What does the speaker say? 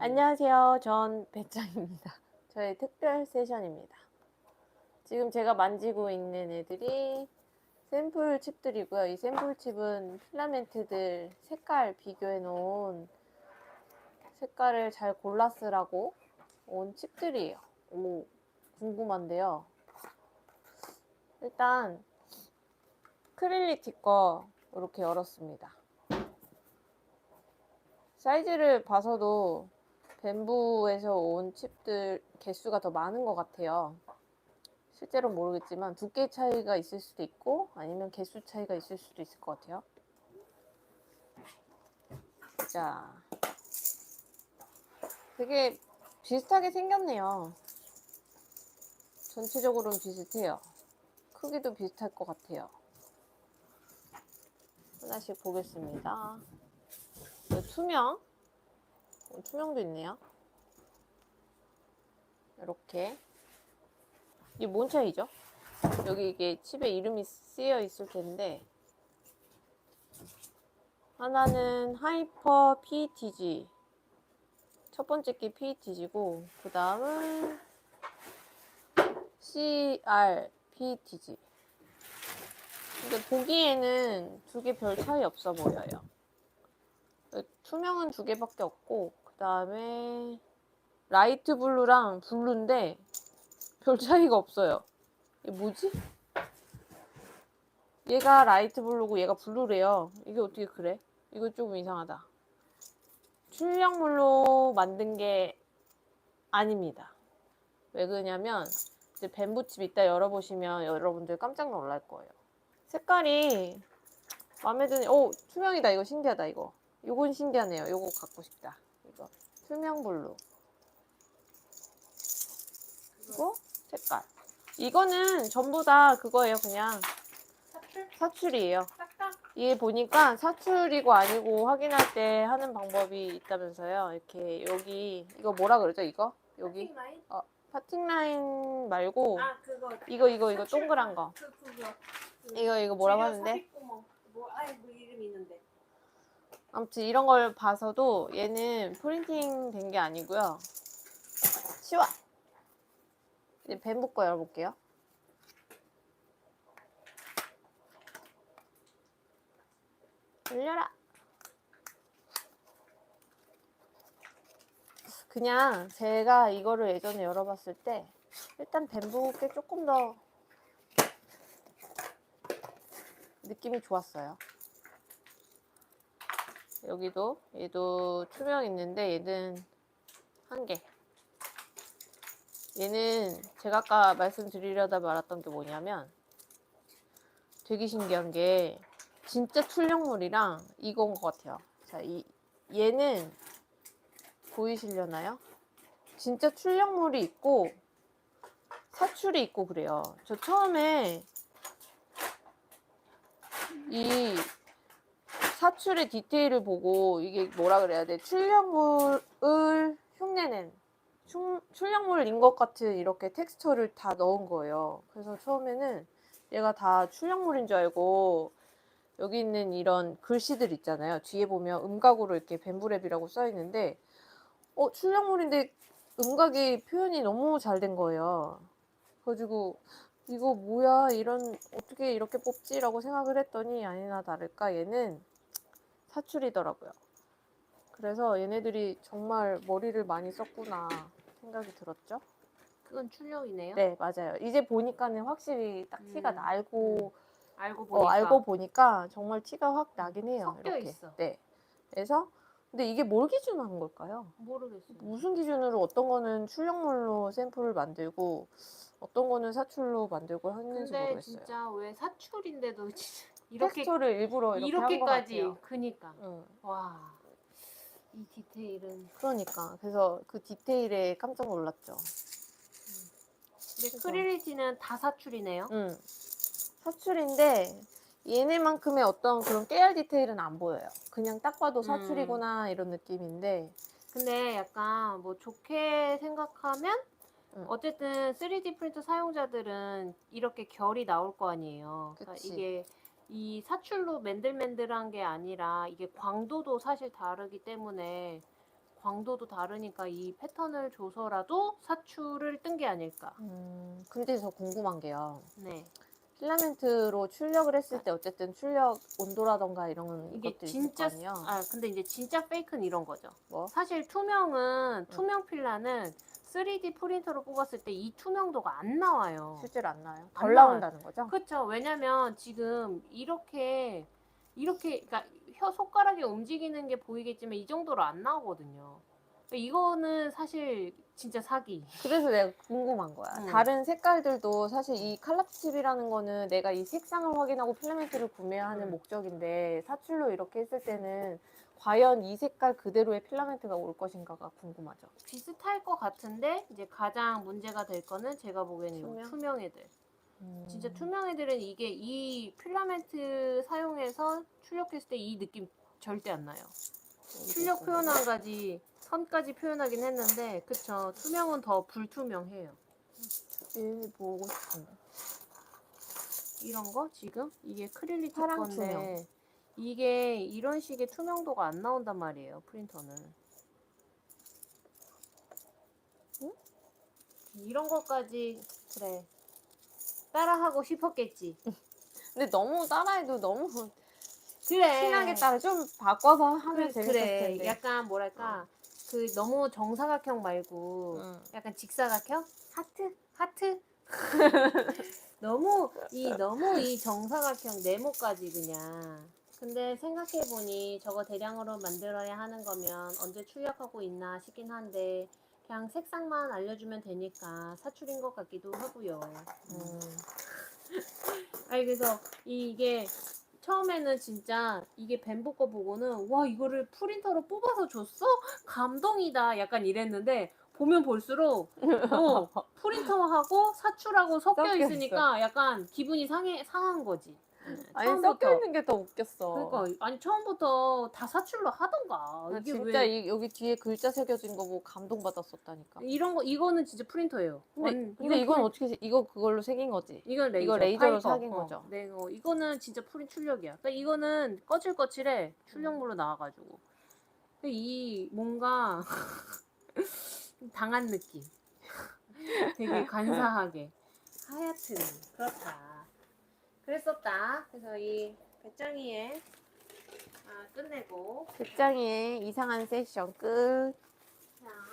안녕하세요. 전 배짱입니다. 저의 특별 세션입니다. 지금 제가 만지고 있는 애들이 샘플 칩들이고요. 이 샘플 칩은 필라멘트들 색깔 비교해 놓은 색깔을 잘 골라 쓰라고 온 칩들이에요. 오, 궁금한데요. 일단 크릴리티 거 이렇게 열었습니다. 사이즈를 봐서도 뱀부에서 온 칩들 개수가 더 많은 것 같아요. 실제로 모르겠지만 두께 차이가 있을 수도 있고 아니면 개수 차이가 있을 수도 있을 것 같아요. 자, 되게 비슷하게 생겼네요. 전체적으로는 비슷해요. 크기도 비슷할 것 같아요. 하나씩 보겠습니다. 네, 투명. 어, 투명도 있네요. 이렇게. 이게 뭔 차이죠? 여기 이게 칩에 이름이 쓰여 있을 텐데 하나는 하이퍼 PETG 첫 번째 게 PETG고 그 다음은 CR PETG 근데 보기에는 두 개 별 차이 없어 보여요 투명은 두 개밖에 없고 그 다음에 라이트 블루랑 블루인데 별 차이가 없어요. 이게 뭐지? 얘가 라이트 블루고 얘가 블루래요. 이게 어떻게 그래? 이거 조금 이상하다. 출력물로 만든 게 아닙니다. 왜 그러냐면 이제 뱀부칩 이따 열어보시면 여러분들 깜짝 놀랄 거예요. 색깔이 마음에 드는, 오 투명이다. 이거 신기하다. 이거. 요건 신기하네요. 요거 갖고 싶다. 이거 투명 블루. 그리고 색깔. 이거는 전부 다 그거예요. 그냥 사출? 사출이에요. 딱딱? 얘 보니까 사출이고 아니고 확인할 때 하는 방법이 있다면서요. 이렇게 여기 이거 뭐라 그러죠? 이거 여기 파팅 라인? 파팅 라인 말고 아 그거 이거 이거 이거 사출? 동그란 거. 그 그거 그 이거 이거 뭐라고 재료 하는데? 뭐 아예 뭐 이름 있는데 아무튼 이런 걸 봐서도 얘는 프린팅 된 게 아니고요. 치워. 이제 뱀부 거 열어볼게요. 열려라. 그냥 제가 이거를 예전에 열어봤을 때 일단 뱀부 게 조금 더 느낌이 좋았어요. 여기도 얘도 투명 있는데 얘는 한 개. 얘는 제가 아까 말씀드리려다 말았던 게 뭐냐면 되게 신기한 게 진짜 출력물이랑 이건 것 같아요. 자, 이 얘는 보이시려나요? 진짜 출력물이 있고 사출이 있고 그래요. 저 처음에 이 사출의 디테일을 보고 이게 뭐라 그래야 돼? 출력물을 흉내낸 출, 출력물인 것 같은 이렇게 텍스처를 다 넣은 거예요. 그래서 처음에는 얘가 다 출력물인 줄 알고 여기 있는 이런 글씨들 있잖아요. 뒤에 보면 음각으로 이렇게 뱀브랩이라고 써 있는데 어 출력물인데 음각이 표현이 너무 잘 된 거예요. 그래가지고 이거 뭐야 이런 어떻게 이렇게 뽑지라고 생각을 했더니 아니나 다를까 얘는 사출이더라고요. 그래서 얘네들이 정말 머리를 많이 썼구나 생각이 들었죠. 그건 출력이네요. 네, 맞아요. 이제 보니까는 확실히 딱 티가 음, 나. 알고, 알고 어, 보니까 알고 보니까 정말 티가 확 나긴 해요. 섞여 이렇게. 있어. 네. 그래서, 근데 이게 뭘 기준으로 한 걸까요? 모르겠어요. 무슨 기준으로 어떤 거는 출력물로 샘플을 만들고, 어떤 거는 사출로 만들고 했는지 근데 모르겠어요. 진짜 왜 사출인데도 진짜 이렇게 텍스처를 일부러 이렇게 한것 이렇게까지 같아요. 그니까 응. 와. 이 디테일은 그러니까. 그래서 그 디테일에 깜짝 놀랐죠. 근데 크릴리티는 다 사출이네요. 응. 사출인데 얘네만큼의 어떤 그런 깨알 디테일은 안 보여요. 그냥 딱 봐도 음. 사출이구나 이런 느낌인데 근데 약간 뭐 좋게 생각하면 응. 어쨌든 3D 프린터 사용자들은 이렇게 결이 나올 거 아니에요. 그러니까 그치. 이게 이 사출로 맨들맨들한 게 아니라 이게 광도도 사실 다르기 때문에 광도도 다르니까 이 패턴을 줘서라도 사출을 뜬 게 아닐까. 음, 근데 저 궁금한 게요. 네. 필라멘트로 출력을 했을 때 어쨌든 출력 온도라던가 이런 이게 것들이 진짜 있을 거 아니에요. 아 근데 이제 진짜 페이크는 이런 거죠. 뭐? 사실 투명은 투명 필라는 3D 프린터로 뽑았을 때 이 투명도가 안 나와요. 실제로 안 나요. 안덜 나와요. 나온다는 거죠? 그렇죠. 왜냐면 지금 이렇게 이렇게 그러니까 혀 손가락이 움직이는 게 보이겠지만 이 정도로 안 나오거든요. 그러니까 이거는 사실 진짜 사기. 그래서 내가 궁금한 거야. 음. 다른 색깔들도 사실 이 칼라칩이라는 거는 내가 이 색상을 확인하고 필라멘트를 구매하는 음. 목적인데 사출로 이렇게 했을 때는 과연 이 색깔 그대로의 필라멘트가 올 것인가가 궁금하죠. 비슷할 것 같은데 이제 가장 문제가 될 거는 제가 보기에는 요 투명? 투명 애들. 음. 진짜 투명 애들은 이게 이 필라멘트 사용해서 출력했을 때 이 느낌 절대 안 나요. 출력 표현한 가지 선까지 표현하긴 했는데 그쵸 투명은 더 불투명해요. 일 보고 싶은데. 이런 거 지금 이게 크릴리틱 파랑 건데 투명. 이게 이런 식의 투명도가 안 나온단 말이에요 프린터는. 응? 이런 것까지 그래 따라하고 싶었겠지. 근데 너무 따라해도 너무 그래. 친하게 따라 좀 바꿔서 하면 그래, 재밌을 그래. 텐데. 약간 뭐랄까 그 너무 정사각형 말고 응. 약간 직사각형 하트 하트 너무 이 너무 이 정사각형 네모까지 그냥 근데 생각해 보니 저거 대량으로 만들어야 하는 거면 언제 출력하고 있나 싶긴 한데 그냥 색상만 알려주면 되니까 사출인 것 같기도 하고요. 음. 아니 그래서 이게 처음에는 진짜 이게 벤보 거 보고는 와 이거를 프린터로 뽑아서 줬어? 감동이다 약간 이랬는데 보면 볼수록 어, 프린터하고 사출하고 섞여 섞여 있으니까 약간 기분이 상해 상한 거지. 응, 아니 처음부터. 섞여 있는 게 더 웃겼어. 그러니까 아니 처음부터 다 사출로 하던가 나 이게 진짜 왜 이, 여기 뒤에 글자 새겨진 거 보고 감동 받았었다니까. 이런 거 이거는 진짜 프린터예요. 근데, 완- 근데 이건 어떻게 새- 이거 그걸로 새긴 거지? 이건 레이저. 이거 레이저로 파이버. 사귄 어, 거죠? 네, 어, 이거는 진짜 프린 출력이야. 그러니까 이거는 거칠거칠해 출력물로 나와가지고. 근데 이 뭔가 당한 느낌. 되게 간사하게. 하여튼 그렇다. 그랬었다. 그래서 이 배짱이의 아, 끝내고 백장이의 이상한 세션 끝.